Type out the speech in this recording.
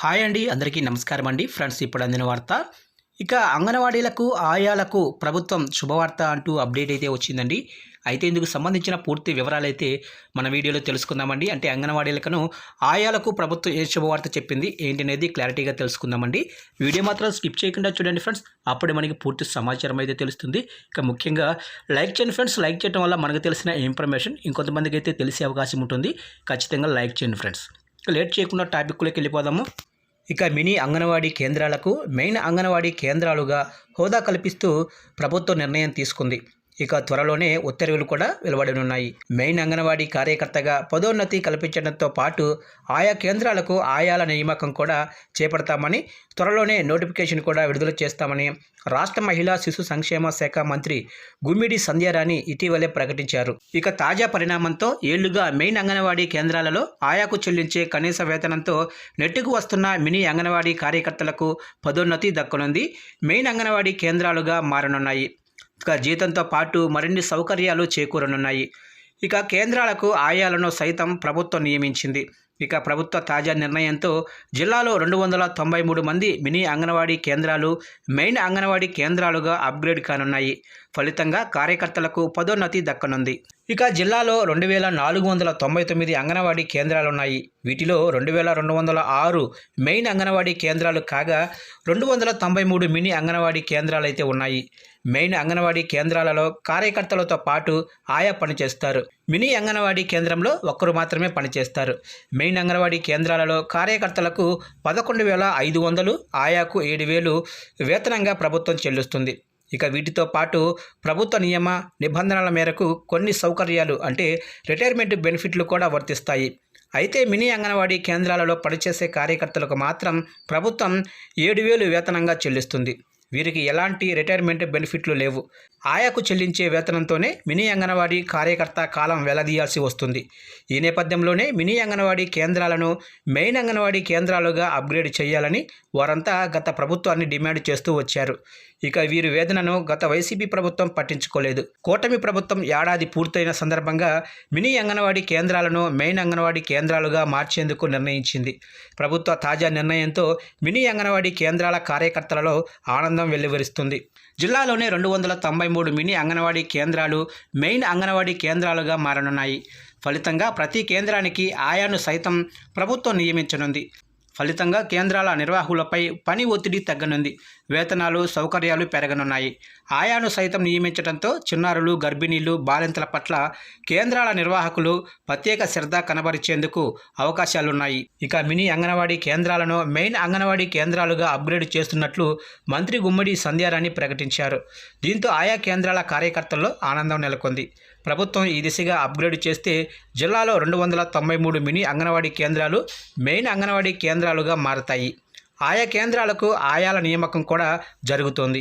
Hi అండి అందరికీ నమస్కారం అండి. ఫ్రెండ్స్ ఇప్పుడు అందిన వార్త. ఇక అంగన్వాడీలకు ఆయాలకు ప్రభుత్వం శుభవార్త అంటూ అప్డేట్ అయితే వచ్చిందండి. అయితే ఇందుకు సంబంధించిన పూర్తి వివరాలు అయితే మన వీడియోలో తెలుసుకుందామండి. అంటే అంగన్వాడీలకును ఆయాలకు ప్రభుత్వం ఏ శుభవార్త చెప్పింది ఏంటి అనేది క్లారిటీగా తెలుసుకుందామండి. వీడియో మాత్రం స్కిప్ చేయకుండా చూడండి ఫ్రెండ్స్. అప్పుడే మనకి పూర్తి సమాచారం అయితే తెలుస్తుంది. ఇక ముఖ్యంగా లైక్ చేయండి ఫ్రెండ్స్. లైక్ చేయడం వల్ల మనకు తెలిసిన ఇన్ఫర్మేషన్ ఇంకొంతమందికి అయితే తెలిసే అవకాశం ఉంటుంది. ఖచ్చితంగా లైక్ చేయండి ఫ్రెండ్స్. లేట్ చేయకుండా టాపిక్లోకి వెళ్ళిపోదాము. ఇక మినీ అంగన్వాడీ కేంద్రాలకు మెయిన్ అంగన్వాడీ కేంద్రాలుగా హోదా కల్పిస్తూ ప్రభుత్వం నిర్ణయం తీసుకుంది. ఇక త్వరలోనే ఉత్తర్వులు కూడా వెలువడనున్నాయి. మెయిన్ అంగన్వాడీ కార్యకర్తగా పదోన్నతి కల్పించడంతో పాటు ఆయా కేంద్రాలకు ఆయాల నియామకం కూడా చేపడతామని త్వరలోనే నోటిఫికేషన్ కూడా విడుదల చేస్తామని రాష్ట్ర మహిళా శిశు సంక్షేమ శాఖ మంత్రి గుమ్మిడి సంధ్యారాణి ఇటీవలే ప్రకటించారు. ఇక తాజా పరిణామంతో ఏళ్ళుగా మెయిన్ అంగన్వాడీ కేంద్రాలలో ఆయాకు చెల్లించే కనీస వేతనంతో నెట్టుకు వస్తున్న మినీ అంగన్వాడీ కార్యకర్తలకు పదోన్నతి దక్కనుంది. మెయిన్ అంగన్వాడీ కేంద్రాలుగా మారనున్నాయి. ఇక జీతంతో పాటు మరిన్ని సౌకర్యాలు చేకూరనున్నాయి. ఇక కేంద్రాలకు ఆయాలను సైతం ప్రభుత్వం నియమించింది. ఇక ప్రభుత్వ తాజా నిర్ణయంతో జిల్లాలో రెండు వందల తొంభై మూడు మంది మినీ అంగన్వాడీ కేంద్రాలు మెయిన్ అంగన్వాడీ కేంద్రాలుగా అప్గ్రేడ్ కానున్నాయి. ఫలితంగా కార్యకర్తలకు పదోన్నతి దక్కనుంది. ఇక జిల్లాలో రెండు వేల నాలుగు వందల తొంభై తొమ్మిది అంగన్వాడీ కేంద్రాలు ఉన్నాయి వీటిలో రెండు వేల రెండు వందల ఆరు మెయిన్ అంగన్వాడీ కేంద్రాలు కాగా రెండు వందల తొంభై మూడు మినీ అంగన్వాడీ కేంద్రాలు అయితే ఉన్నాయి. మెయిన్ అంగన్వాడీ కేంద్రాలలో కార్యకర్తలతో పాటు ఆయా పనిచేస్తారు మినీ అంగన్వాడీ కేంద్రంలో ఒక్కరు మాత్రమే పనిచేస్తారు మెయిన్ అంగన్వాడీ కేంద్రాలలో కార్యకర్తలకు పదకొండు వేల ఐదు వందలు ఆయాకు ఏడు వేలు వేతనంగా ప్రభుత్వం చెల్లిస్తుంది. ఇక వీటితో పాటు ప్రభుత్వ నియమ నిబంధనల మేరకు కొన్ని సౌకర్యాలు అంటే రిటైర్మెంట్ బెనిఫిట్లు కూడా వర్తిస్తాయి. అయితే మినీ అంగన్వాడీ కేంద్రాలలో పనిచేసే కార్యకర్తలకు మాత్రం ప్రభుత్వం ఏడు వేలు వేతనంగా చెల్లిస్తుంది. వీరికి ఎలాంటి రిటైర్మెంట్ బెనిఫిట్లు లేవు. ఆయాకు చెల్లించే వేతనంతోనే మినీ అంగన్వాడీ కార్యకర్త కాలం వెలదీయాల్సి వస్తుంది. ఈ నేపథ్యంలోనే మినీ అంగన్వాడీ కేంద్రాలను మెయిన్ అంగన్వాడీ కేంద్రాలుగా అప్గ్రేడ్ చేయాలని వారంతా గత ప్రభుత్వాన్ని డిమాండ్ చేస్తూ వచ్చారు. ఇక వీరి వేదనను గత వైసీపీ ప్రభుత్వం పట్టించుకోలేదు. కూటమి ప్రభుత్వం ఏడాది పూర్తయిన సందర్భంగా మినీ అంగన్వాడీ కేంద్రాలను మెయిన్ అంగన్వాడీ కేంద్రాలుగా మార్చేందుకు నిర్ణయించింది. ప్రభుత్వ తాజా నిర్ణయంతో మినీ అంగన్వాడీ కేంద్రాల కార్యకర్తలలో ఆనందం వెలువరిస్తుంది. జిల్లాలోనే రెండు వందల తొంభై మూడు మినీ అంగన్వాడీ కేంద్రాలు మెయిన్ అంగన్వాడీ కేంద్రాలుగా మారనున్నాయి. ఫలితంగా ప్రతి కేంద్రానికి ఆయాను సైతం ప్రభుత్వం నియమించనుంది. ఫలితంగా కేంద్రాల నిర్వాహకులపై పని ఒత్తిడి తగ్గనుంది. వేతనాలు సౌకర్యాలు పెరగనున్నాయి. ఆయాను సైతం నియమించడంతో చిన్నారులు గర్భిణీలు బాలింతల పట్ల కేంద్రాల నిర్వాహకులు ప్రత్యేక శ్రద్ధ కనబరిచేందుకు అవకాశాలున్నాయి. ఇక మినీ అంగన్వాడీ కేంద్రాలను మెయిన్ అంగన్వాడీ కేంద్రాలుగా అప్గ్రేడ్ చేస్తున్నట్లు మంత్రి గుమ్మడి సంధ్యారాణి ప్రకటించారు. దీంతో ఆయా కేంద్రాల కార్యకర్తల్లో ఆనందం నెలకొంది. ప్రభుత్వం ఈ దిశగా అప్గ్రేడ్ చేస్తే జిల్లాలో రెండు వందల తొంభై మూడు మినీ అంగన్వాడీ కేంద్రాలు మెయిన్ అంగన్వాడీ కేంద్రాలుగా మారతాయి. ఆయా కేంద్రాలకు ఆయాల నియామకం కూడా జరుగుతోంది.